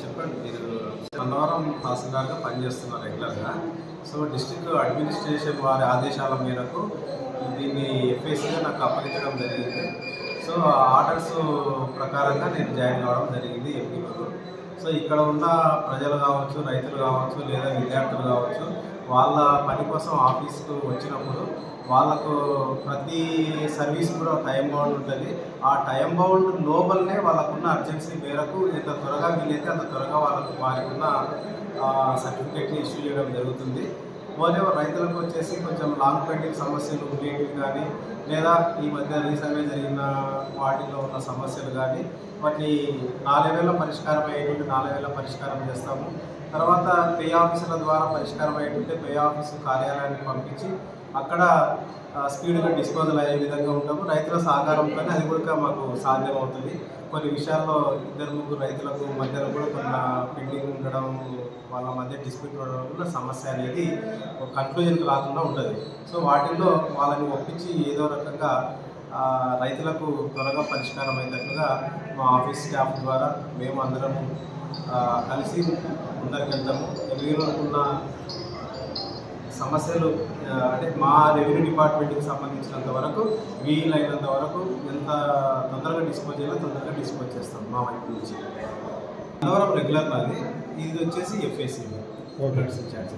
చెప్పండి మీరు అన్నవరం తహసీల్దార్గా పనిచేస్తున్నారు రెగ్యులర్గా సో డిస్టిక్ అడ్మినిస్ట్రేషన్ వారి ఆదేశాల మేరకు దీన్ని ఎఫ్ఎస్గా నాకు అప్పగించడం జరిగింది. సో ఆ ఆర్డర్స్ ప్రకారంగా నేను జాయిన్ కావడం జరిగింది ఎంపీలో సో ఇక్కడ ఉన్న ప్రజలు కావచ్చు రైతులు కావచ్చు లేదా విద్యార్థులు కావచ్చు వాళ్ళ పని కోసం ఆఫీస్కు వచ్చినప్పుడు వాళ్ళకు ప్రతి సర్వీస్ కూడా టైం బౌండ్ ఉంటుంది. ఆ టైం బౌండ్ లోపలనే వాళ్ళకున్న అర్జెన్సీ మేరకు ఎంత త్వరగా వీలైతే అంత త్వరగా వాళ్ళకు వారికి ఉన్న సర్టిఫికేట్ని ఇష్యూ చేయడం జరుగుతుంది. మోరేవర్ రైతులకు వచ్చేసి కొంచెం లాంగ్ పెండింగ్ సమస్యలు ఉండేవి కానీ లేదా ఈ మధ్య రీసెంట్గా జరిగిన వాటిలో ఉన్న సమస్యలు కానీ వాటిని నాలుగేళ్ళ పరిష్కారం అయ్యేటువంటి నాలుగేళ్ళ పరిష్కారం చేస్తాము. తర్వాత పే ఆఫీసుల ద్వారా పరిష్కారం అయ్యేటువంటి పే ఆఫీసు కార్యాలయానికి పంపించి అక్కడ స్పీడ్గా డిస్పోజల్ అయ్యే విధంగా ఉంటాము. రైతుల సహకారంతోనే అది కూడా మాకు సాధ్యం అవుతుంది కొన్ని విషయాల్లో ఇద్దరు ముగ్గురు రైతులకు మధ్యలో కూడా కొన్ని పెండింగ్ ఉండడం వాళ్ళ మధ్య డిస్ప్యూట్ ఉండడం వల్ల సమస్య అనేది ఒక కన్క్లూజన్కి రాకుండా ఉంటుంది. సో వాటిల్లో వాళ్ళని ఒప్పించి ఏదో రకంగా రైతులకు త్వరగా పరిష్కారం అయ్యేటట్లుగా మా ఆఫీస్ స్టాఫ్ ద్వారా మేము అందరం ఆ, కలిసి ముందరికెళ్తాము వీరుకున్న సమస్యలు ఆ, అంటే మా రెవెన్యూ డిపార్ట్మెంట్కి సంబంధించినంత వరకు వీలైనంత వరకు ఎంత తొందరగా డిస్పోజ్ చేయాలో తొందరగా డిస్పోజ్ చేస్తాం మా వైపు నుంచి. అన్నవరం రెగ్యులర్ నాది ఇది వచ్చేసి ఎఫ్ఎస్సి ఛార్జ్